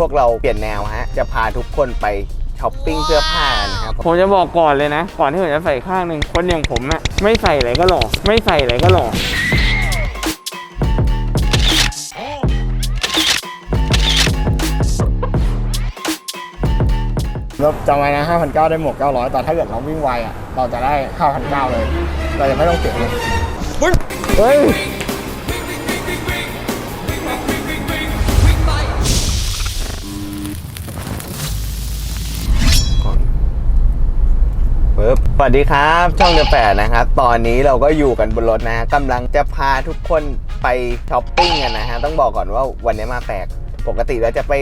พวกเราเปลี่ยนแนวฮะ จะพาทุกคนไปช้อปปิ้งเสื้อผ้ากันนะครับผมจะบอกก่อนเลยนะ ก่อนที่ผมจะใส่ข้างหนึ่งคนอย่างผมอะไม่ใส่อะไรก็หล่อไม่ใส่อะไรก็หล่อเราจำไว้นะ5,900 ได้หมวก 900 แต่ถ้าเกิดเราวิ่งไวอะ เราจะได้ 5,900 เลย เราจะไม่ต้องเสียเลยเฮ้ย วัสดีครับ ช่องเดอะแปดนะครับ ตอนนี้เราก็อยู่กันบนรถนะฮะกำลังจะพาทุกคนไปช้อปปิ้งกันนะฮะ ต้องบอกก่อนว่าวันนี้มาแปลก ปกติเราจะไป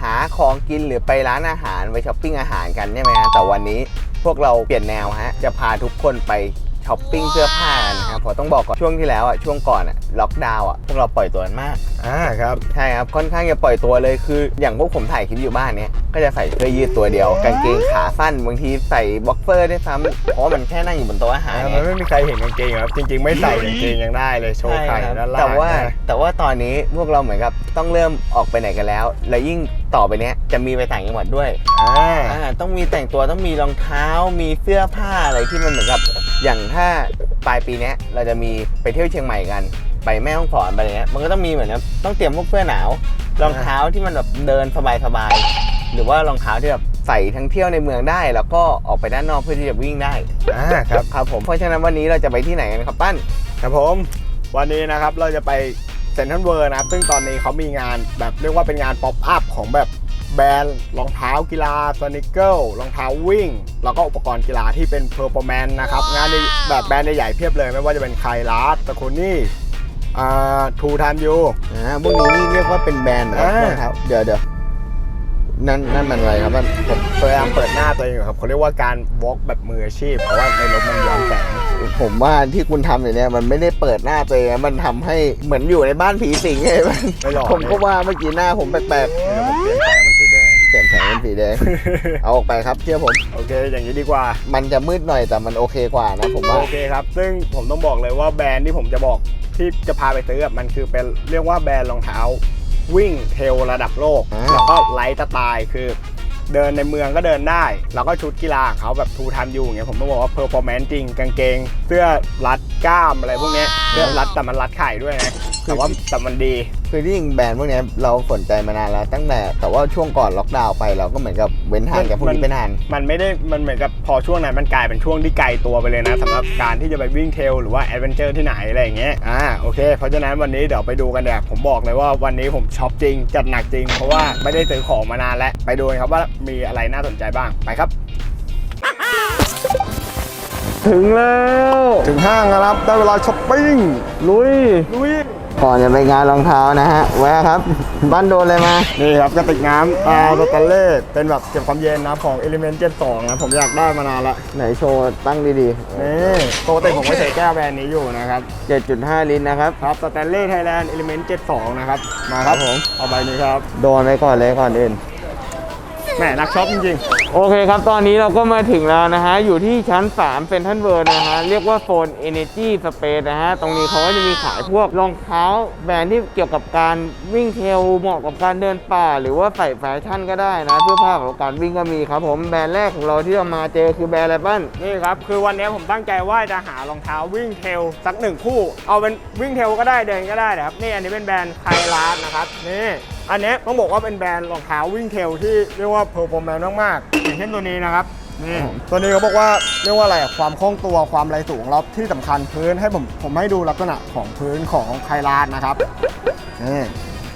หาของกินหรือไปร้านอาหารไปช้อปปิ้งอาหารกันใช่ไหมฮะ แต่วันนี้พวกเราเปลี่ยนแนวฮะ จะพาทุกคนไปช้อปปิ้งเสื้อผ้ากันนะครับเพราะต้องบอกก่อนช่วงที่แล้วอะ ช่วงก่อนอะ ล็อกดาวน์อะ พวกเราปล่อยตัวกันมากอ่าครับ ใช่ครับ ค่อนข้างจะปล่อยตัวเลยคือ อย่างพวกผมถ่ายคลิปอยู่บ้านเนี้ยก็จะใส่เสื้อยืดตัวเดียว กางเกงขาสั้นบางทีใส่บ็อกเซอร์ด้วยซ้ำเพราะมันแค่นั่งอยู่บนโต๊ะอาหารมัไงนไม่มีใครเห็นกางเกงครับ จริง ๆ ไม่ใส่กางเกงยังได้เลยโชว์ใช่ไข่ครับด้านล่างแต่ว่านะแต่ว่าตอนนี้พวกเราเหมือนกับต้องเริ่มออกไปไหนกันแล้ว และยิ่งต่อไปเนี้ยจะมีไปต่างจังหวัดด้วยอ่าอ่าต้องมีแต่งตัวต้องมีรองเท้ามีเสื้อผ้าอะไรที่มันเหมือนกับ อย่างถ้าปลายปีเนี้ยเราจะมีไปเที่ยวเชียงใหม่กัน ไปแม่ฮ่องสอนไปอะไรเงี้ยมันก็ต้องมีเหมือนกับต้องเตรียมพวกเสื้อหนาวรองเท้าที่มันแบบเดินสบายๆหรือว่ารองเท้าที่แบบใส่ทั้งเที่ยวในเมืองได้ แล้วก็ออกไปด้านนอกเพื่อที่จะวิ่งได้อ่าครับครับผมเพราะฉะนั้นวันนี้เราจะไปที่ไหนกันครับปั้นครับผม วันนี้นะครับเราจะไปเซ็นทรัลเวิร์นะครับ ซึ่งตอนนี้เขามีงานแบบเรียกว่าเป็นงานป๊อปอัพของแบบแบรนด์รองเท้ากีฬาสนิเกิลรองเท้าวิ่ง แล้วก็อุปกรณ์กีฬาที่เป็นเพอร์ r อ a แมนนะครับ งานในแบบแบรนด์ใหญ่ๆเพียบเลย ไม่ว่าจะเป็นไคลาสตะคุนี่อ่า ทูทามยูอ่าพวกนี้นี่เรียกว่าเป็นแบรนด์เหรออ่าครับเดี๋ยวเดี๋ยวนั่นนั่นมันอะไรครับมันผมพยายามเปิดหน้าตัวเองอยู่ครับเขาเรียกว่าการวอล์กแบบมืออาชีพ เพราะว่าในรถมันย้อนแสงผมว่าที่คุณทำอยู่เนี่ยมันไม่ได้เปิดหน้าตัวเองนะมันทำให้เหมือนอยู่ในบ้านผีสิงไงมันไม่หรอกผมก็ว่าเมื่อกี้หน้าผมแปลกเดี๋ยวผมเปลี่ยนแสงมันสีแดงๆเปลี่ยนแสงเป็นสีแดงเอาออกไปครับเชื่อผมโอเค อย่างนี้ดีกว่า มันจะมืดหน่อยแต่มันโอเคกว่านะผมว่าโอเคครับ ซึ่งผมต้องบอกเลยว่าแบรนด์ที่ผมจะบอก ที่จะพาไปซื้ออะมันคือเป็นเรียกว่าแบรนด์รองเท้า วิ่งเทรลระดับโลกอ่าแล้วก็ไลท์สไตล์คือเดินในเมืองก็เดินได้ แล้วก็ชุดกีฬาของเขาแบบทูทันยูอย่างเงี้ยผมต้องบอกว่าเพอร์ฟอร์แมนซ์จริง กางเกง เสื้อรัดกล้ามอะไรพวกเนี้ยเสื้อรัดแต่มันรัดไข่ด้วยนะแต่ว่าแต่มันดี คือที่จริงแบรนด์พวกเนี้ยเราสนใจมานานแล้ว ตั้งแต่แต่ว่าช่วงก่อนล็อกดาวน์ไปเราก็เหมือนกับเว้นทางจากพวกนี้ไปนาน มันไม่ได้มันเหมือนกับพอช่วงนั้นมันกลายเป็นช่วงที่ไกลตัวไปเลยนะสำหรับการที่จะไปวิ่งเทรลหรือว่าแอดเวนเจอร์ที่ไหนอะไรอย่างเงี้ยอ่าโอเคเพราะฉะนั้นวันนี้เดี๋ยวไปดูกันเดี๋ยวผมบอกเลยว่าวันนี้ผมช็อปจริงจัดหนักจริง เพราะว่าไม่ได้ซื้อของมานานแล้วไปดูกันครับว่ามีอะไรน่าสนใจบ้างไปครับ ถึงแล้ว ถึงห้างนะครับได้เวลาช้อปปิ้งลุยลุย ก่อนจะไปงานรองเท้านะฮะแวะครับบ้านโดนเลยมา นี่ครับกระติกน้ำอ่าโรตาเล่เป็นแบบเก็บความเย็นนะของ Element 72นะผมอยากได้มานานละไหนโชว์ตั้งดีนี่ปกติผมก็ใช้แก้วแบรนด์นี้อยู่นะครับๆ7.5 ลิตรนะครับครับสแตนเล่ไทยแลนด์ Element 72 นะครับ มาครับครับผมเอาใบนี้ครับ โดนไปก่อนเลยก่อนอื่น แหมนักช็อปจริงโอเคครับ ตอนนี้เราก็มาถึงแล้วนะฮะ อยู่ที่ชั้น3เป็นท่านเวิร์นะฮะ เรียกว่าโซน Energy Space นะฮะ ตรงนี้เขาก็จะมีขายพวกรองเท้าแบรนด์ที่เกี่ยวกับการวิ่งเทรลเหมาะกับการเดินป่า หรือว่าใส่แฟชั่นก็ได้นะเสื้อผ้าสำหรับการวิ่งก็มีครับผม แบรนด์แรกของเราที่เรามาเจอคือแบรนด์อะไรบ้างๆนี่ครับ คือวันนี้ผมตั้งใจว่าจะหารองเท้าวิ่งเทรลสักหนึ่งคู่ เอาเป็นวิ่งเทรลก็ได้เดินก็ได้นะครับ นี่อันนี้เป็นแบรนด์ไคลาสนะครับ นี่ อันนี้ต้องบอกว่าเป็นแบรนด์รองเท้าวิ่งเทรลที่เรียกว่าเพอร์ฟอร์แมนซ์มากๆอย่างเช่นตัวนี้นะครับนี่ตัวนี้เขาบอกว่าเรียกว่าอะไรอะความคล่องตัวความไรสูงแล้วที่สำคัญพื้นให้ผมผมให้ดูลักษณะของพื้นของไคลาสนะครับนี่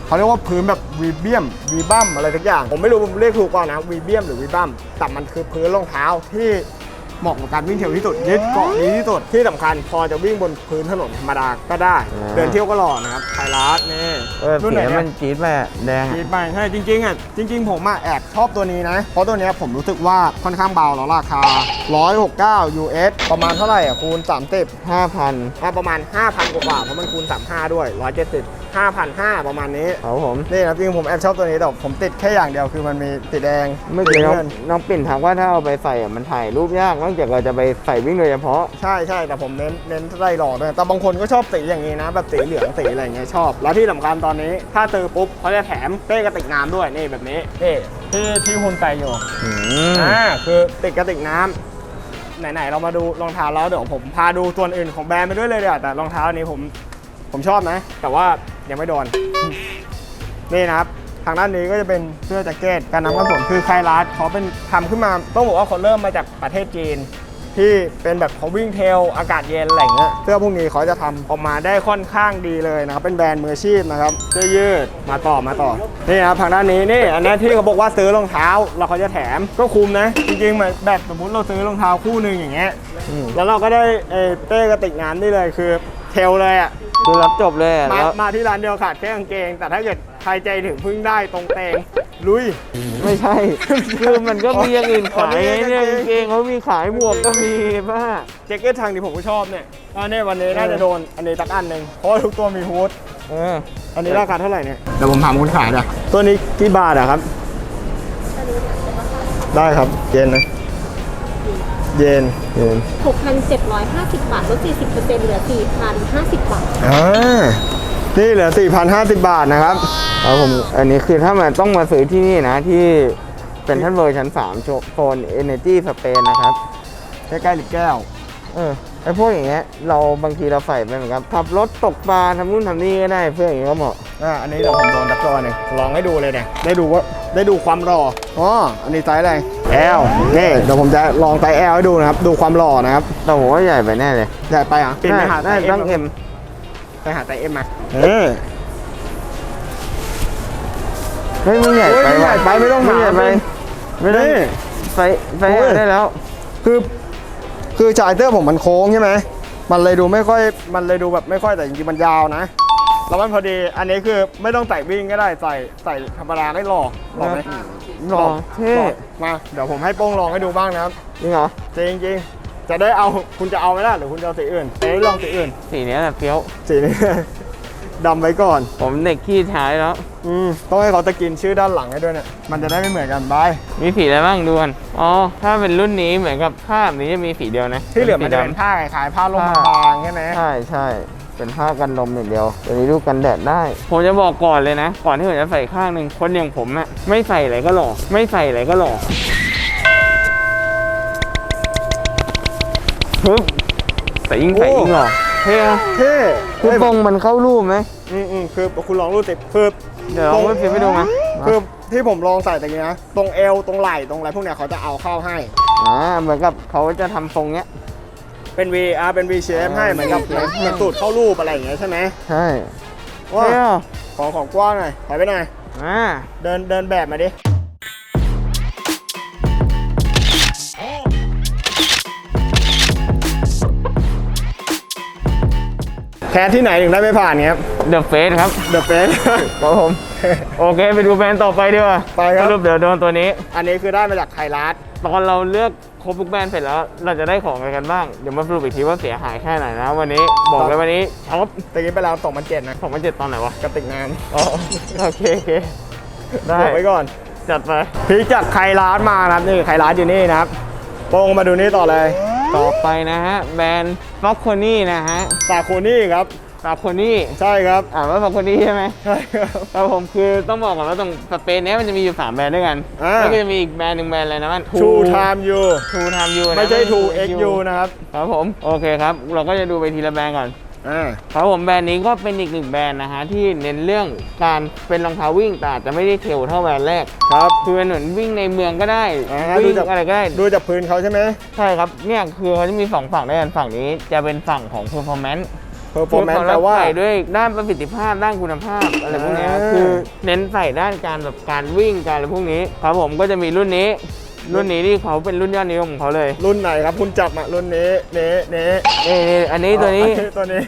เขาเรียกว่าพื้นแบบวีเบียมวีบัมอะไรทุกอย่าง ผมไม่รู้ผมเรียกถูกเปล่านะวีเบียมหรือวีบัมแต่มันคือพื้นรองเท้าที่ เหมาะกับการวิ่งเทรลที่สุดยึดเกาะดีที่สุดที่สำคัญ พอจะวิ่งบนพื้นถนนธรรมดาก็ได้ อ่า เดินเที่ยวก็หล่อนะครับไทยรัฐนี่เออรุ่นเสีไหนยเนี่มัยนจี๊ดไปอะแดงคิอะดไปใช่จริงๆอะจริง ๆ ผมอะแอบชอบตัวนี้นะ เพราะตัวเนี้ยผมรู้สึกว่าค่อนข้างเบาแล้วราคา 169 US ประมาณเท่าไหร่อะคูณ 30 5,000อะประมาณ 5,000 กว่าๆเพราะมันคูณ 35 ด้วย 170 5,500 ประมาณนี้ครับผมนี่นะจริงๆผมแอบชอบตัวนี้แต่ผมติดแค่อย่างเดียวคือมันมีสีแดงเมื่อกี้น้องสีงินน้องปิ่นถามว่าถ้าเอาไปใส่อะมันถ่ายรูปยากนอกจากเราจะไปใส่วิ่งโดยเฉพาะใช่ใช่แต่ผมเน้นเน้นไล่หล่อด้วยแต่บางคนก็ชอบสีอย่างนี้นะ แบบสีเหลืองสีอะไรอย่างเงี้ยชอบ แล้วที่สำคัญตอนนี้ถ้าเจอปุ๊บเขาจะแถมเป้กระติกน้ำด้วยนี่แบบนี้นี่ที่ที่คุณใส่อยู่อืมอ่าคือติดกระติกน้ำไหนๆเรามาดูรองเท้าแล้วเดี๋ยวผมพาดูตัวอื่นของแบรนด์ไปด้วยเลยเดี๋ยวาแต่รองเท้าอันนี้ผมผมชอบนะ แต่ว่า ยังไม่โดน นี่นะครับ ทางด้านนี้ก็จะเป็นเสื้อแจ็คเก็ตการนำกันฝนคือไคลาสเขาเป็นทำขึ้นมาต้องบอกว่าเขาเริ่มมาจากประเทศจีน ที่เป็นแบบเขาวิ่งเทรลอากาศเย็นอะไรอย่างเงี้ยเสื้อพวกนี้เขาจะทำออกมาได้ค่อนข้างดีเลยนะครับ เป็นแบรนด์มืออาชีพนะครับเสื้อยืดมาต่อมาต่อนี่นะครับทางด้านนี้นี่อันนี้ที่เขาบอกว่าซื้อรองเท้าแล้วเขาจะแถมก็คุ้มนะจริงๆเหมือนแบบสมมติเราซื้อรองเท้าคู่หนึ่งอย่างเงี้ยอืมแล้วเราก็ได้เอ่อเป้กระติกน้ำนี่เลยคือ เทรลเลยอะ คือรับจบเลยอะมาแล้วมาที่ร้านเดียวขาดแค่กางเกง แต่ถ้าเกิดใครใจถึงพึ่งได้ตรงเตงลุย ไม่ใช่ คือมันก็มีอย่างอื่นขายอ๋อนี่ไงเนี่ยกางเกงกางเกงเขามีขายหมวกก็มีบ้าแจ็คเก็ตทางที่ผมก็ชอบเนี่ยอันนี้วันนี้น่าจะโดนอันนี้สักอันหนึ่งเพราะว่าทุกตัวมีฮูดเอออันนี้ราคาเท่าไหร่เนี่ยเดี๋ยวผมถามคุณขายนะตัวนี้กี่บาทอะครับ ได้ครับเย็นนะ เย็นเย็น6,750 บาทลด 40%เหลือ 4,050 บาท อ่านี่เหลือ 4,050 บาทนะครับครับผมอันนี้คือถ้ามันต้องมาซื้อที่นี่นะที่เป็นท่านเวอร์ชั้น3โชโฟน Energy Space นะครับ ใกล้ๆหลิบแก้ว เออไอพวกอย่างเงี้ยเราบางทีเราใส่ไปเหมือนกันขับรถตกปลาทำนู่นทำนี่ก็ได้เพื่ออย่างเงี้ยก็เหมาะอ่า อันนี้เดี๋ยวผมโดนดับตัวหนึ่งลองให้ดูเลยเนี่ย ได้ดูว่า ได้ดูความหล่ออ๋อ อันนี้ไซส์อะไร L นี่เดี๋ยวผมจะลองไซส์ L ให้ดูนะครับ ดูความหล่อนะครับ แต่ผมว่าใหญ่ไปแน่เลยใหญ่ไปอะปิดไปหาได้ไซส์ต้อง M เอ็มไปหาไซส์ M มาเออเฮ้ยมันใหญ่โอ้ยไปไม่ใหญ่ไปไม่ต้องหาใหญ่ไปไม่ต้องนี่ไปไปโอ้ยได้แล้ว คือคือชายเตอร์ผมมันโค้งใช่ไหมมันเลยดูไม่ค่อยมันเลยดูแบบไม่ค่อยแต่จริงๆมันยาวนะ แล้วมันพอดี อันนี้คือไม่ต้องใส่วิ่งก็ได้ใส่ใส่ธรรมดาได้หล่อหล่อไหมหล่อเท่หล่อมา เดี๋ยวผมให้โป้งลองให้ดูบ้างนะครับจริงเหรอจริงจริงๆจะได้เอาคุณจะเอาไหมล่ะหรือคุณจะเอาสีอื่นจะได้ลองสีอื่น สีเนี้ยแหละเฟี้ยวสีนี้ดำไว้ก่อน ผมเด็กขี้ท้ายแล้ว อืมต้องให้เขาตะกินชื่อด้านหลังให้ด้วยเนี่ย มันจะได้ไม่เหมือนกันบาย มีสีอะไรบ้างดูกันอ๋อ ถ้าเป็นรุ่นนี้เหมือนกับภาพนี้จะมีสีเดียวนะ ที่เหลือมันจะสีเป็นดำผ้าคล้ายๆผ้าลมผ้าบางๆใช่ไหมใช่ใช่ เป็นผ้ากันลมอย่างเดียวตัวนี้ดูกันแดดได้ ผมจะบอกก่อนเลยนะ ก่อนที่ผมจะใส่ข้างหนึ่งคนอย่างผมอะไม่ใส่อะไรก็หล่อไม่ใส่อะไรก็หล่อปึ๊บแต่ยิ่งใส่ยิ่งหล่อเท่อะเท่คือเฮ้ยทรงมันเข้ารูปไหมอืมอืมคือคุณลองรูดติดคือเดี๋ยวลองรูปสิไปดูไหมคือที่ผมลองใส่ตะกี้นะ ตรงเอวตรงไหล่ตรงอะไรพวกเนี้ยเขาจะเอาเข้าให้อ่าเหมือนกับเขาจะทำทรงเนี้ย เป็น V อ่าเป็น V shape ให้เหมือนกับ V shape เหมือนสูตรเข้ารูปอะไรอย่างเงี้ยใช่ไหมใช่ว่าเท่อะขอของกว้างหน่อยถอยไปหน่อย อ่าเดินเดินแบบมาดิ แคสที่ไหนถึงได้ไม่ผ่านเนี้ยเดอะเฟสครับเดอะเฟส ครับผม โอเค ไปดูแบรนด์ต่อไปดีกว่าไปครับ สรุปเดี๋ยวโดนตัวนี้ อันนี้คือได้มาจากไทยรัฐ ตอนเราเลือก ครบทุกแบรนด์เสร็จแล้ว เราจะได้ของอะไรกันบ้าง เดี๋ยวมาสรุปอีกทีว่าเสียหายแค่ไหนนะ วันนี้บอกเลยวันนี้ช็อปตะกี้ไปแล้วสองพันเจ็ดนะของมันเจ็ดตอนไหนวะกระติกน้อ๋อโอเคโอเคำได้บอกไว้ก่อนจัดไปพี่จากไทยรัฐมานะครับนี่ไทยรัฐอยู่นี่นะครับโปงมาดูนี่ต่อเลย ต่อไปนะฮะแบรนด์ฟ็อกโคนี่นะฮะ ซาโคนี่ครับ ฟ็อกโคนี่ใช่ครับอ่านว่าฟ็อกโคนี่ใช่ไหมใช่ครับครับผมคือต้องบอกก่อนว่าตรงสเปนเนี้ยมันจะมีอยู่ 3 แบรนด์ด้วยกันอ่า แล้วก็จะมีอีกแบรนด์หนึ่งแบรนด์อะไรนะมัน True Time You ทูไทม์ยูนะไม่ใช่เป็น True True XU นะครับครับผมโอเคครับ เราก็จะดูไปทีละแบรนด์ก่อน อ่า ครับผมแบรนด์นี้ก็เป็นอีกหนึ่งแบรนด์นะฮะที่เน้นเรื่องการเป็นรองเท้าวิ่งแต่อาจจะไม่ได้เทรลเท่าแบรนด์แรก ครับ คือเป็นเหมือนวิ่งในเมืองก็ได้อ่าวิ่ดูงจาก อะไรก็ได้ ดูจากพื้นเขาใช่ไหม ใช่ครับเนี่ยคือเขาจะมีสองฝั่งด้วยกันฝั่งนี้จะเป็นฝั่งของ performance เพอร์ฟอร์แมนซ์แปลว่า ใส่ด้วยด้านประสิทธิภาพด้านคุณภาพอะไรพวกเนี้ยอ่า คือเน้นใส่ด้านการแบบการวิ่งการอะไรพวกนี้ครับผมก็จะมีรุ่นนี้ รุ่นนี้ที่เขาเป็นรุ่นยอดนิยมของเขาเลยรุ่นไหนครับคุณจับมารุ่นนี้เนี้นี้นี่นี่อันนี้ตัวนี้ ตัวนี้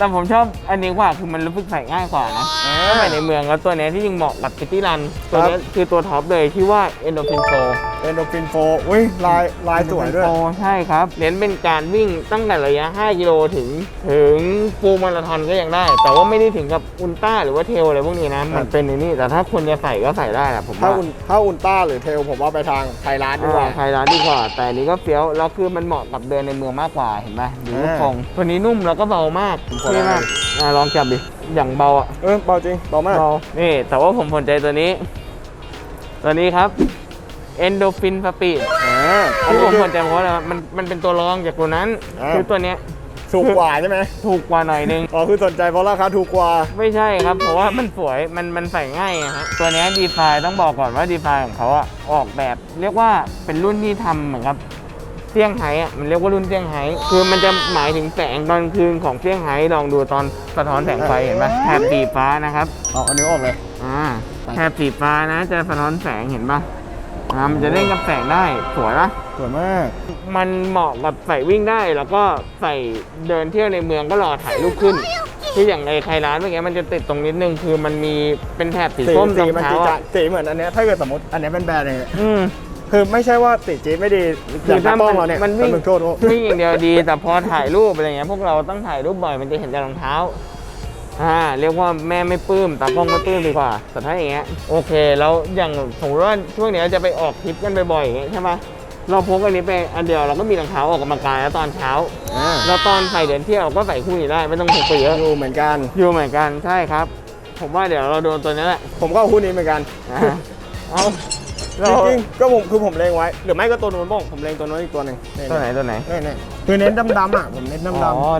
แต่ผมชอบอันนี้กว่าคือมันรู้สึกใส่ง่ายกว่านะอ่าถ้าไปในเมืองแล้วตัวเนี้ยที่ยิงเหมาะกับซิตี้รัน ตัวเนี้ยคือตัวท็อปเลยที่ว่า Endorphin Pro เอนโดฟินโฟอุ้ยลายลายสวยด้วย Endorphin Pro ใช่ครับ เน้นเป็นการวิ่งตั้งแต่ระยะ 5 กิโลถึงถึงฟูลมาราธอนก็ยังได้ แต่ว่าไม่ได้ถึงกับอุลตร้าหรือว่าเทลอะไรพวกนี้นะ มันเป็นในนี่ แต่ถ้าคนจะใส่ก็ใส่ได้แหละผมถ้าว่าอุนถ้าอุลตร้าหรือเทลผมว่าไปทางไทยร้านดีกว่าอ่าไทยร้านดีกว่า แต่อันนี้ก็เฟี้ยว แล้วคือมันเหมาะกับเดินในเมืองมากกว่าเห็นไหมดูลูกอ่าทรงตัวนี้นุ่มแล้วก็เบามากผมขอเท่มากลองอ่าลองจับดิ อย่างเบาอะ เออเบาจริงเบามากเบา นี่ แต่ว่าผมสนใจตัวนี้ ตัวนี้ครับ Endorphin Speed อ่าอันที่นี้ผมคือ สนใจเพราะอะไรมันมันเป็นตัวรองจากตัวนั้น อ่า คือตัวเนี้ยถูกกว่าใช่ไหมถูกกว่าหน่อยนึง อ๋อคือสนใจเพราะราคาถูกกว่า ไม่ใช่ครับ เพราะว่ามันสวย มันมันใส่ง่ายอะฮะตัวเนี้ดีไซน์ต้องบอกก่อนว่าดีไซน์ของเขาอะออกแบบ เรียกว่าเป็นรุ่นที่ทำเหมือนกับ เซี่ยงไฮ้อะมันเรียกว่ารุ่นเซี่ยงไฮ้คือมันจะหมายถึงแสงตอนคืนของเซี่ยงไฮ้ลองดูตอนสะท้อนแสงไฟเห็นไหมแถบสีฟ้านะครับเอาอันนี้ออกเลย อ่าแถบสีฟ้านะ จะสะท้อนแสงเห็นปะอ่ามันจะเล่นกับแสงได้สวยปะสวยมาก มันเหมาะกับใส่วิ่งได้แล้วก็ใส่เดินเที่ยวในเมืองก็รอถ่ายรูปขึ้นที่อย่างในใครร้านเมื่อกี้มันจะติดตรงนิดนึงคือมันมีเป็นแถบสีสีส้มรสีองมันเท้าจีจะอะสีเหมือนอันเนี้ยถ้าเกิดสมมติอันเนี้ยเป็นแบรนด์เลยอืม คือไม่ใช่ว่าสีจี๊ดไม่ดีอย่างตากล้องเราเนี่ยมันวิ่งเป็นโทษโทษวิ่งอย่างเดียวดี แต่พอถ่ายรูปอะไรเงี้ยพวกเราต้องถ่ายรูปบ่อยมันจะเห็นแต่รองเท้าอ่าเรียกว่าแม่ไม่ปลื้มตากล้องไม่ปลื้มดีกว่าแต่ถ้าอย่างเงี้ยโอเคแล้วอย่างสมมติว่าช่วงเนี้ยจะไปออกทริปกันบ่อยๆอย่างเงี้ยใช่ไหมเราพกอันนี้ไปอันเดียวเราก็มีรองเท้าออกกำลังกายแล้วตอนเช้าอ่าแล้วตอนใส่เดินเที่ยวเราก็ใส่คู่นี้ได้ไม่ต้องพกไปเยอะอยู่เหมือนกันอยู่เหมือนกันใช่ครับ ผมว่าเดี๋ยวเราโดนตัวนี้แหละผมก็เอาคู่นี้เหมือนกันอ่าเอาจ เราริงๆก็ผมคือผมเลงไว้หรือไม่ก็ตัวนู้นบ้างผมเลงตัวนู้นอีกตัวหนึ่งตัวไหนตัวไหนนี่นี่ คือเน้นดำๆอะผมเน้นอ๋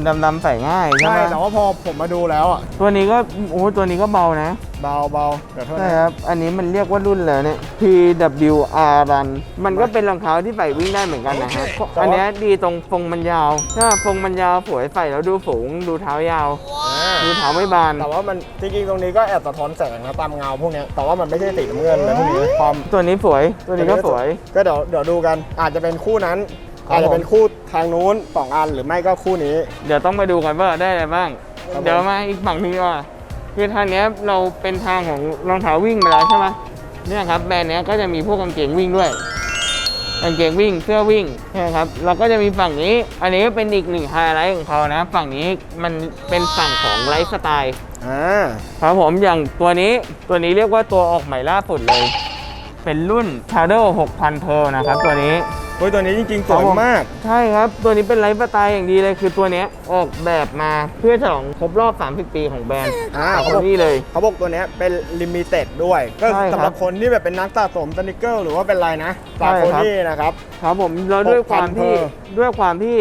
ดำอดำๆใส่ง่ายๆใช่ใช่ไหมแต่ว่าพอผมมาดูแล้วอะตัวนี้ก็โอ้ตัวนี้ก็เบานะเบาเบาเดี๋ยวโทษใช่นะ ครับ อันนี้มันเรียกว่ารุ่นแล้วเนี่ย PWR Run มันก็เป็นรองเท้าที่ใส่วิ่งได้เหมือนกันนะฮะอันเนี้ยดีตรงฟงมันยาวถ้าฟงมันยาวสวยใส่แล้วดูสูงดูเท้ายาวอ่าดูเท้าไม่บาน แต่ว่ามันจริงๆตรงนี้ก็แอบสะท้อนแสงนะตามเงาพวกเนี้ยแต่ว่ามันไม่ใช่สีน้ำเงินเลยพวกนี้ความตัวนี้สวย ตัวนี้ก็สวย ก็เดี๋ยวเดี๋ยวดูกันอาจจะเป็นคู่นั้นครับ อาจจะเป็นคู่ทางนู้นสองอันหรือไม่ก็คู่นี้ เดี๋ยวต้องไปดูกันว่าได้อะไรบ้างครับผมเดี๋ยวมาอีกฝั่งหนึงดีกว่าคือทางเนี้ยเราเป็นทางของรองเท้าวิ่งไปแล้วใช่ไหมเนี่ยครับแบรนด์เนี้ยก็จะมีพวกกางเกงวิ่งด้วยกางเกงวิ่งเสื้อวิ่งใช่ไหมครับเราก็จะมีฝั่งนี้ อันนี้ก็เป็นอีกหนึ่งไฮไลท์ของเขานะ ฝั่งนี้มันเป็นฝั่งของไลฟ์สไตล์อ่าครับผมอย่างตัวนี้ตัวนี้เรียกว่าตัวออกใหม่ล่าสุดเลย เป็นรุ่น Shadow 6000 Pearl นะครับตัวนี้ เฮ้ยตัวนี้จริงๆสวยมาก ใช่ครับ ตัวนี้เป็นไลฟ์สไตล์อย่างดีเลยคือตัวเนี้ยออกแบบมาเพื่อฉลองครบรอบ 30 ปีของแบรนด์อ่าขเขาองบอกนี่เลย เขาบอกตัวเนี้ยเป็นลิมิเต็ดด้วย ก็ใช่ครับสำหรับคนที่แบบเป็นนักสะสมสนิเกอร์หรือว่าเป็นอะไรนะใช่สาครับคนนี่นะครับ ครับผมแล้วด้วยความที่6,000ด้วยความที่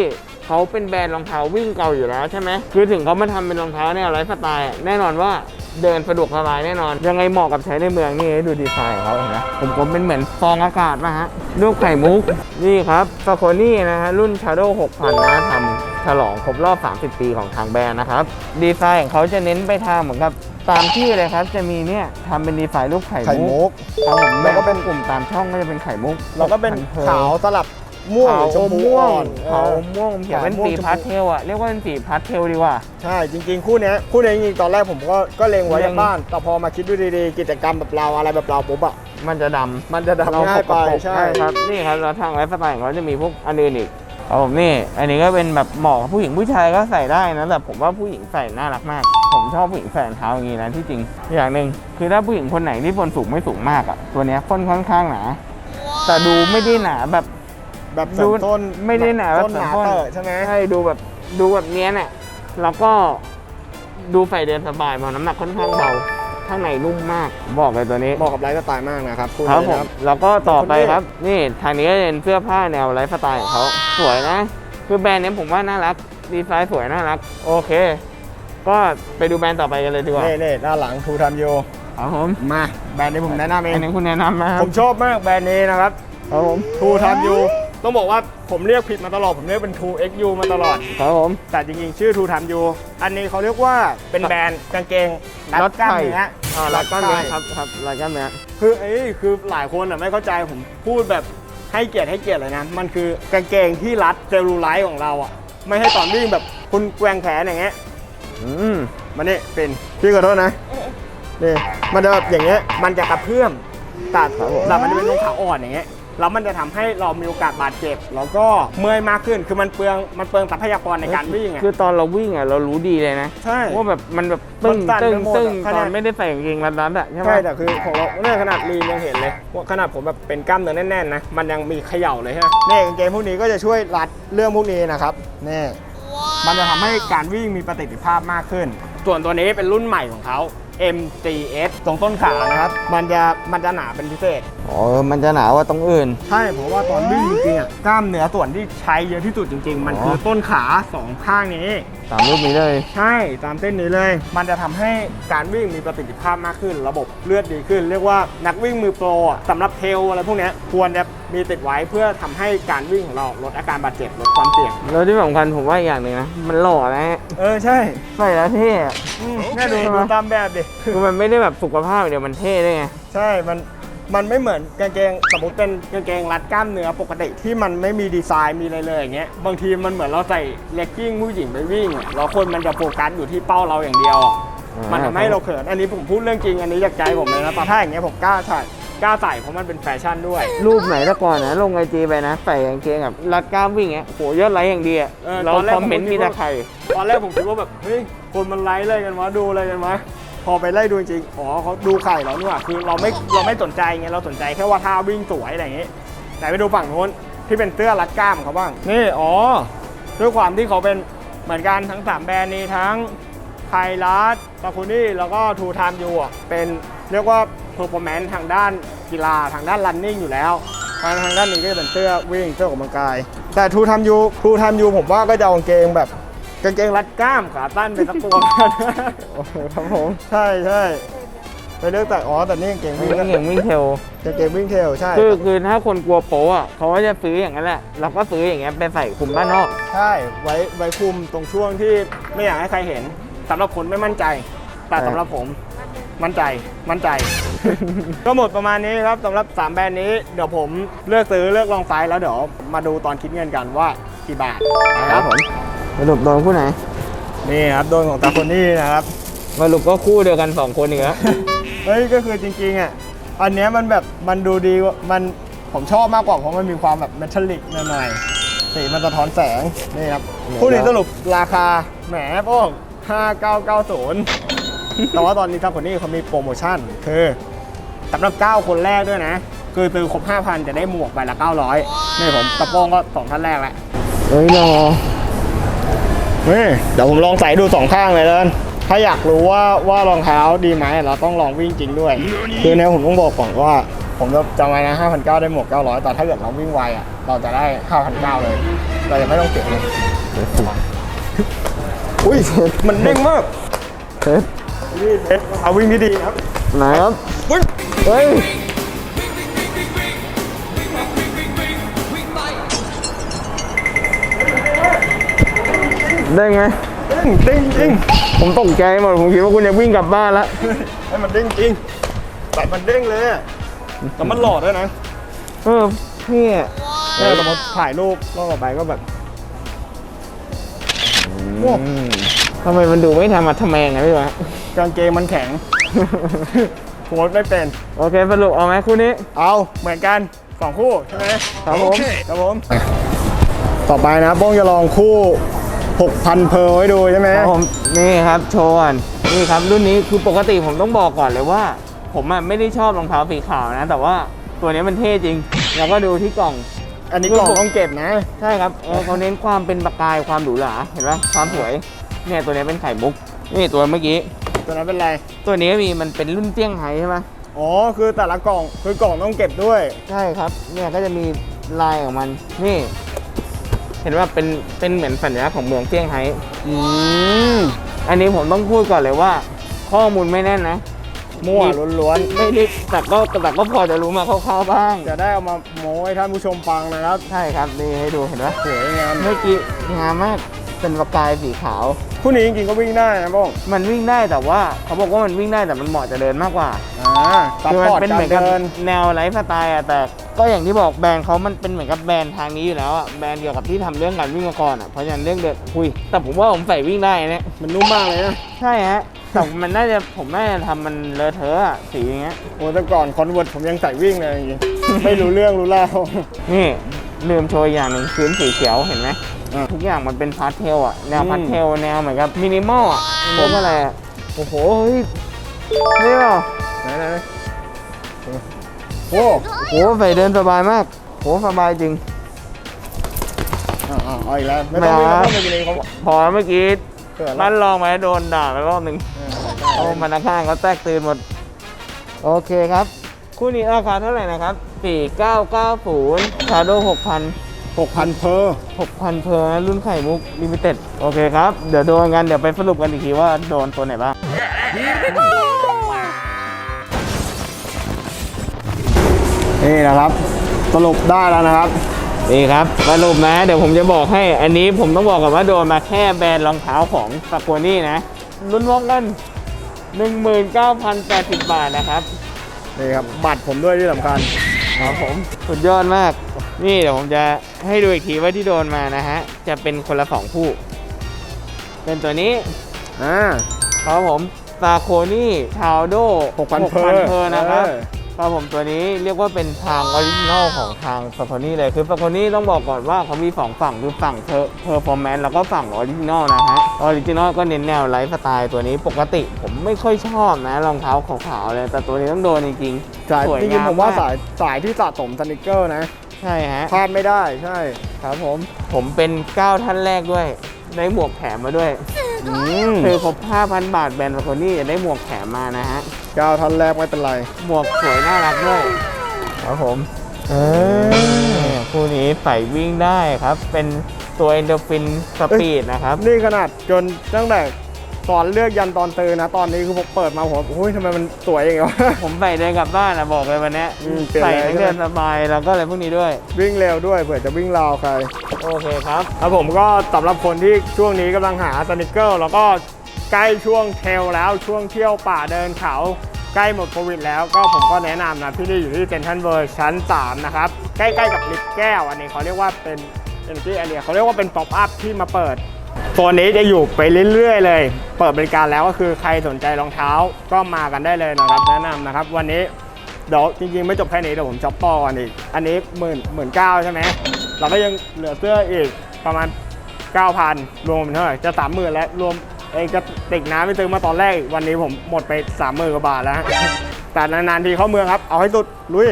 เขาเป็นแบรนด์รองเท้าวิ่งเก่าอยู่แล้วใช่ไหมคือถึงเขามาทำเป็นรองเท้าเนี่ยไลฟ์สไตล์อะแน่นอนว่า เดินสะดวกสบายแน่นอน ยังไงเหมาะกับใช้ในเมืองนี่ดูดีไซน์ของเขาเห็นไหมผมผมเป็นเหมือนฟองอากาศมาฮะลูกไข่มุก นี่ครับฟาโคนี่นะฮะรุ่น Shadow 6000 นะทำฉลองครบรอบ 30 ปีของทางแบรนด์นะครับ ดีไซน์ของเขาจะเน้นไปทางเหมือนกับตามที่เลยครับจะมีเนี่ยทำเป็นดีไซน์รูปไข่ไข่มุมุกก ครับผมแล้วก็เป็นกลุ่มตามช่องก็จะเป็นไข่มุกแล้วก็เป็น6,000 Pearl ขาวสลับ ม่วงหขารือวชมพูม่วอ่งอนขาวเออม่วงเขียนเป็นขาวม่วงสีชมพูพาสเทลอะเรียกว่าเป็นสีพาสเทลดีกว่า ใช่จริงๆ คู่เนี้ยคู่เนี้ยจริงๆตอนแรกผมก็ก็เลงไว้เล็ในงบ้าน แต่พอมาคิดดูดีๆ กิจกรรมแบบเราอะไรแบบเราปุ๊บอะมันจะดำ มันจะทำง่ายไปเรสกรใช่ครับนี่ครับแล้วทางไลฟ์สไตล์ของเขาจะมีพวกอันอื่นอีกครับผมนี่ อันนี้ก็เป็นแบบเหมาะกับผู้หญิงผู้ชายก็ใส่ได้นะแต่ผมว่าผู้หญิงใส่น่ารักมาก ผมชอบผู้หญิงใส่รองเท้าอย่างนี้นะที่จริงอย่างหนึ่งคือถ้าผู้หญิงคนไหนที่คนสูงไม่สูงมากอะตัวเนี้ยค่อนค่อนข้างหนาแต่ดูไม่ได้หนาแบบ แบบเสริมต้นไม่ได้หนาแบบต้นหนาเสริมต้นเตอะใช่ไหมใช่ดูแบบดูแบบเนี้ยเนี่ยแล้วก็ดูใส่เดินสบายเพราะน้ำหนักค่อนข้างเบาข้างในนุ่มมากบอกเลยตัวนี้เหมาะกับไลฟ์สไตล์มากนะครับคู่ครับนี้ผมนะครับแล้วก็ต่อไปขอบคุณพี่ครับนี่ทางนี้ก็เป็นเสื้อผ้าแนวไลฟ์สไตล์ของเขาสวยนะ คือแบรนด์เนี้ยผมว่าน่ารักดีไซน์สวยน่ารัก โอเค ก็ไปดูแบรนด์ต่อไปกันเลยดีกว่าเน่เน่ด้านหลังทูทัมโยครับผมมาแบรนด์นี้ผมแนะนำเออังนนี้คุณแนะนำไหมครัผบมชอบมากแบรนด์นี้นะครับครับผมทูทัมยู ต้องบอกว่าผมเรียกผิดมาตลอด ผมเรียกเป็น 2 XU มาตลอด ครับผม แต่จริงๆ ชื่อ2 Time U อันนี้เขาเรียกว่าเป็นแบรนด์กางเกงรัดกล้ามเนื้ออ่าลายก้อนเนื้อครับครับลายก้อนเนื้อคือไอ้ยคือหลายคนอะไม่เข้าใจผมพูดแบบให้เกียรติให้เกียรติเลยนะ มันคือกางเกงที่รัดเซลลูไลท์ของเราอะ ไม่ให้ตอนวิ่งแบบคุณแกว่งแขนอย่างเงี้ย อืมมันนี่เป็นพี่ขอโทษนะนี่มันจะแบบอย่างเงี้ย มันจะกระเพื่อมแต่แต่มันจะเป็นรองเท้าอ่อนอย่างเงี้ย แล้วมันจะทำให้เรามีโอกาสบาดเจ็บ แล้วก็เมื่อยมากขึ้นคือมันเปลืองมันเปลืองทรัพยากรในการวิ่งอะคือตอนเราวิ่งอะเรารู้ดีเลยนะใช่ว่าแบบมันแบบตึ้งมันสั่นตึ้งไปหมดตึ้งอะขตนาอดนไม่ได้ใส่กางเกงรัดๆอะใช่ไหม ใช่แต่คือของเราเนี่ยขนาดลีนยังเห็นเลยว่าขนาดผมแบบเป็นกล้ามเนื้อแน่นๆนะมันยังมีเขย่าเลยฮะนี่กางเกงพวกนี้ก็จะช่วยรัดเรื่องพวกนี้นะครับนี่มันจะทำให้การวิ่งมีประสิทธิภาพมากขึ้น ส่วนตัวนี้เป็นรุ่นใหม่ของเขา MGS ตรงต้นขานะครับ มันจะมันจะหนาเป็นพิเศษอ๋อ มันจะหนากว่าตรงอื่น ใช่เพราะว่าตอนวิ่งจริงๆอะกล้ามเนื้อส่วนที่ใช้เยอะที่สุดจริง ๆ มันอ๋อคือต้นขาสองข้างนี้ ตามรูปนี้เลย ใช่ตามเส้นนี้เลย มันจะทำให้การวิ่งมีประสิทธิภาพมากขึ้น ระบบเลือดดีขึ้น เรียกว่านักวิ่งมือโปรอะสำหรับเทรลอะไรพวกเนี้ยควรจะมีติดไว้เพื่อทำให้การวิ่งของเราลดอาการบาดเจ็บลดความเสี่ยง แล้วที่สำคัญผมว่าอีกอย่างหนึ่งนะ มันหล่อนะฮะเออใช่ใส่แล้วเท่อะ อืมแน่ดูดูตามแบบดิ คือมันไม่ได้แบบสุขภาพอย่างเดียวมันเท่ด้วยไง ใช่ มัน มันไม่เหมือนกางเกงสมมติเป็นกางเกงรัดกล้ามเนื้อปกติที่มันไม่มีดีไซน์มีอะไรเลยอย่างเงี้ยบางทีมันเหมือนเราใส่เลกกิ้งผู้หญิงไปวิ่งอะแล้วคนมันจะโฟกัสอยู่ที่เป้าเราอย่างเดียวอะอ่ามัมันทำให้เราเขินอันนี้ผมพูดเรื่องจริงอันนี้จากใจผมเลยนะแต่ถ้าอย่างเงี้ยผมกล้าใส่กล้าใส่เพราะมันเป็นแฟชั่นด้วย รูปไหนแต่ก่อนนะลงไอจีไปนะใส่กางเกงแบบรัดกล้ามวิ่งเงี้ยโหยอดไลค์อย่างดีอะเออเราตอนแรกคอมเมนต์ผมก็คิมีดว่าแต่ใคร ตอนแรกผมคิดว่าแบบเฮ้ยคนมันไลค์อะไรกันวะดูอะไรกันวะ พอไปไล่ดูจริงอ๋อเขาดูไข่เรานี่หว่าคือเราไม่เราไม่สนใจไงเราสนใจแค่ว่าท่าวิ่งสวยอะไรอย่างงี้ไหนไปดูฝั่งโน้นที่เป็นเสื้อรัดกล้ามเขาบ้าง นี่อ๋อด้วยความที่เขาเป็นเหมือนกันทั้ง 3 แบรนด์นี้ทั้งไพลัสตาคูนี่แล้วก็ทูไทม์ยูเป็นเรียกว่าเพอร์ฟอร์แมนซ์ทางด้านกีฬาทางด้าน running อยู่แล้วทางทางด้านนี้ก็จะเป็นเสื้อวิ่งเสื้อออกกำลังกาย แต่ทูไทม์ยูทูไทม์ยูผมว่าก็จะเอากางเกงแบบ กางเกงรัดกล้ามขาตั้นเป็นสักตัวกันครับผมใช่ใช่ไปเลือกแต่อ๋อแต่นี่กางเกงวิ่งวิ่งเก่งวิ่งเทลกางเกงวิ่งเทรลใช่คือคือถ้าคนกลัวโป๊อะเขาก็จะซื้ออย่างนั้นแหละเราก็ซื้ออย่างเงี้ยไปใส่คลุมบ้านนอก ใช่ไว้ไว้คุมตรงช่วงที่ไม่อยากให้ใครเห็นสำหรับคนไม่มั่นใจ แต่ใช่สำหรับผมมั่นใจมั่นใจ ก็หมดประมาณนี้ครับสำหรับ 3 แบรนด์นี้เดี๋ยวผมเลือกซื้อเลือกลองไซส์แล้วเดี๋ยวมาดูตอนคิดเงินกันว่ากี่บาทนะครับผม สรุปโดนคู่ไหนนี่ครับโดนของตาคนนี่นะครับ สรุปก็คู่เดียวกันสองคนอีกแล้ว เฮ้ยก็คือจริงๆอะอันเนี้ยมันแบบมันดูดีกว่ามันผมชอบมากกว่าเพราะมันมีความแบบเมทัลลิกหน่อยๆสีมันสะท้อนแสงนี่ครับเดี๋ยวผู้นี้สรุปราคาแหมโป้ง5990 แต่ว่าตอนนี้ทางคนนี้เขามีโปรโมชั่นคือสำหรับ 9 คนแรกด้วยนะ คือซื้อครบ 5,000 จะได้หมวกใบละ 900 นี่ผมตะโป้งก็สองท่านแรกแล้วเฮ้ยรอ นี่เดี๋ยวผมลองใส่ดูสองข้างเลยแล้วกันถ้าอยากรู้ว่าว่ารองเท้าดีไหมเราต้องลองวิ่งจริงด้วย คือเนี่ยผมต้องบอกก่อนว่า ผมจะจำไว้นะ5,900 ได้หมวก900 แต่ถ้าเกิดเราวิ่งไวอะ เราจะได้ 5,900 เลย เราจะไม่ต้องเสียเลยอุ้ย มันเด้งมากเฮ้ยนี่เทสเอาวิ่งที่ดีครับ ไหนครับอุ้ยเฮ้ย ได้ไงเด้งเด้งจริงผมตกใจหมดผมคิดว่าคุณจะวิ่งกลับบ้านแล้วให้มันเด้งจริงแต่มันเด้งเลยอะแต่มันหล่อด้วยนะเออพี่อะเนี่ยสมมติถ่ายรูปรอบต่อไปก็แบบโอ้อืมทำไมมันดูไม่ทำมาทำแมงไงพี่วะกางเกงมันแข็งโพสไม่เป็น โอเคสรุปเอาไหมคู่นี้ เอาเหมือนกันสองคู่ใช่ไหมครับผมครับผม ต่อไปนะโป้งจะลองคู่ 6,000 เพร์ลให้ดูใช่ไหมครับผมนี่ครับโชว์ก่อนนี่ครับรุ่นนี้คือปกติผมต้องบอกก่อนเลยว่า ผมอะไม่ได้ชอบรองเท้าสีขาวนะ แต่ว่าตัวนี้มันเท่จริง แล้วก็ดูที่กล่อง อันนี้กล่องต้องเก็บนะ ใช่ครับเออเขาเน้นความเป็นประกายความหรูหราเห็นไหมความสวยเนี่ยตัวนี้เป็นไข่มุกนี่ตัวเมื่อกี้ตัวนั้นเป็นไร ตัวนี้มีมันเป็นรุ่นเจี้ยงไฮ้ใช่ไหมอ๋อคือแต่ละกล่องคือกล่องต้องเก็บด้วย ใช่ครับเนี่ยก็จะมีลายของมันนี่ เห็นว่าเป็นเป็นเหมือนสัญลักษณ์ของเมืองเจี้ยงไฮ้อืมอันนี้ผมต้องพูดก่อนเลยว่า ข้อมูลไม่แน่นนะมั่วล้วนไม่ได้แต่ก็แต่ก็พอจะรู้มาคร่าวๆบ้าง ๆ จะได้เอามาโม้ให้ท่านผู้ชมฟังนะครับ ใช่ครับนี่ให้ดูเห็นไหมสวยงาม เมื่อกี้งามมากเป็นประกายสีขาว คู่นี้จริงๆก็วิ่งได้นะบ้องมันวิ่งได้แต่ว่า เขาบอกว่ามันวิ่งได้แต่มันเหมาะจะเดินมากกว่าอ่าซัพคือพมัอร์ตเป็นกาเหรมือนกับเดิน แนวไลฟ์สไตล์อะแต่ก็อย่างที่บอกแบรนด์เขามันเป็นเหมือนกับแบรนด์ทางนี้อยู่แล้วอะแบรนด์เกี่ยวกับที่ทำเรื่องการวิ่งมาก่อนอะเพราะฉะนั้นเรื่องเดินคุยแต่ผมว่าผมใส่วิ่งได้เนี่ยมันนุ่มมากเลยนะ ใช่ฮะแต่มันน่าจะผมน่าจะทำมันเลอะเทอะอะสีอย่างเงี้ย โอ้แต่ก่อนคอนเวิร์ตผมยังใส่วิ่งเลยจริงๆไม่รู้เรื่องรู้เล่านี่ ลืมโชว์อีกอย่างหนึ่งพื้นสีเขียวเห็นไหมอ่าทุกอย่างมันเป็นพาสเทลอะแนวอืมพาสเทลแนวเหมือนกับมินิมอลอะเรียกว่าอะไรอะโอ้โหเฮ้ยนี่เปล่าไหนไหนไหนโอ้โอ้โหใส่เดินสบายมากโหสบายจริงอ่าอ่าเอาอีกแล้วไม่ต้องวิ่งไม่แล้วเอาเมื่อกี้เขาพอเมื่อกี้เกิดแล้บ้าวนลองไปโดนด่าไปรอบหนึ่งเออโอ้มันข้างเขาแตกตื่นหมด โอเคครับ คู่นี้ราคาเท่าไหร่นะครับ 4990ชาโด6,000หกพันเพอร์6,000เพอร์นะรุ่นไข่มุกลิมิเต็ดโอเคครับ เดี๋ยวโดนกันเดี๋ยวไปสรุปกันอีกทีว่าโดนตัวไหนบ้างนี่นะครับสรุปได้แล้วนะครับนี่ครับสรุปนะ เดี๋ยวผมจะบอกให้อันนี้ผมต้องบอกก่อนว่าโดนมาแค่แบรนด์รองเท้าของสป o นี่นะรุ่นวอกกัน19,080 บาทนะครับ นี่ครับบัตรผมด้วยที่สำคัญครับผมสุดยอดมาก นี่เดี๋ยวผมจะให้ดูอีกทีว่าที่โดนมานะฮะ จะเป็นคนละสองคู่ เป็นตัวนี้อ่าครับผมซาโคนี่ทาวโด6,000เพอร์นะครับ เออ ครับผมตัวนี้เรียกว่าเป็นทางออริจินอลของทางซาโคนี่เลยคือซาโคนี่ต้องบอกก่อนว่าเขามีสองฝั่งคือฝั่งเพอร์เพอร์ฟอร์แมนซ์แล้วก็ฝั่งออริจินอลนะฮะออริจินอลก็เน้นแนวไลฟ์สไตล์ตัวนี้ปกติผมไม่ค่อยชอบนะรองเท้าขาวๆเลยแต่ตัวนี้ต้องโดนจริงๆสายสวยจริงางมๆผมว่าากสายสายที่สะสมสนิเกอร์นะใช่ฮะ พลาดไม่ได้ใช่ครับผมผมเป็น 9 ท่านแรกด้วย ได้หมวกแถมมาด้วยอืมคือครบ5,000 บาทแบรนด์ฟาโคนี่จะได้หมวกแถมมานะฮะเก้าท่านแรกไม่เป็นไรหมวกสวยน่ารักด้วยครับผมเอนี่คู่นี้ใส่วิ่งได้ครับ เป็นตัวเอนโดฟินสปีดนะครับ นี่ขนาดจนตั้งแต่ตอนเลือกยันตอนตื่นนะ ตอนนี้คือผมเปิดมาผมโอ้ยทำไมมันสวยอย่างเงี้ยวะผมใส่เดินกลับบ้านนะบอกเลยวันเนี้ยอืมเปลี่ยนใส่เลยทั้งเดินสบายแล้วก็อะไรพวกนี้ด้วย วิ่งเร็วด้วยเผื่อจะวิ่งราวใคร โอเคครับ ครับผมก็สำหรับคนที่ช่วงนี้กำลังหาสนิเกอร์ แล้วก็ ใกล้ช่วงเทลแล้วช่วงเที่ยวป่าเดินเขาใกล้หมดโควิดแล้วก็ผมก็แนะนำนะที่นี่อยู่ที่เซนทรัลเวิร์ชั้น 3 นะครับ ใกล้ๆกับลิฟต์แก้ว อันนี้เขาเรียกว่าเป็น Energy Area เขาเรียกว่าเป็นป๊อปอัพที่มาเปิดโซนนี้จะอยู่ไปเรื่อยๆเลย เปิดบริการแล้วก็คือใครสนใจรองเท้าก็มากันได้เลยนะครับ แนะนำนะครับ วันนี้เดี๋ยวจริงๆ ไม่จบแค่นี้เดี๋ยวผมจ็อปต่อกันอีกอันนี้หมื่นหมื่นเก้าใช่ไหมเราก็ยังเหลือเสื้ออีกประมาณ9,000รวมเป็นเท่าไหร่จะ30,000แล้วรวม เองจะติกน้ำไปซื้อมาตอนแรก วันนี้ผมหมดไป30,000กว่าบาทแล้วแต่นานๆทีเข้าเมืองครับ เอาให้สุดลุย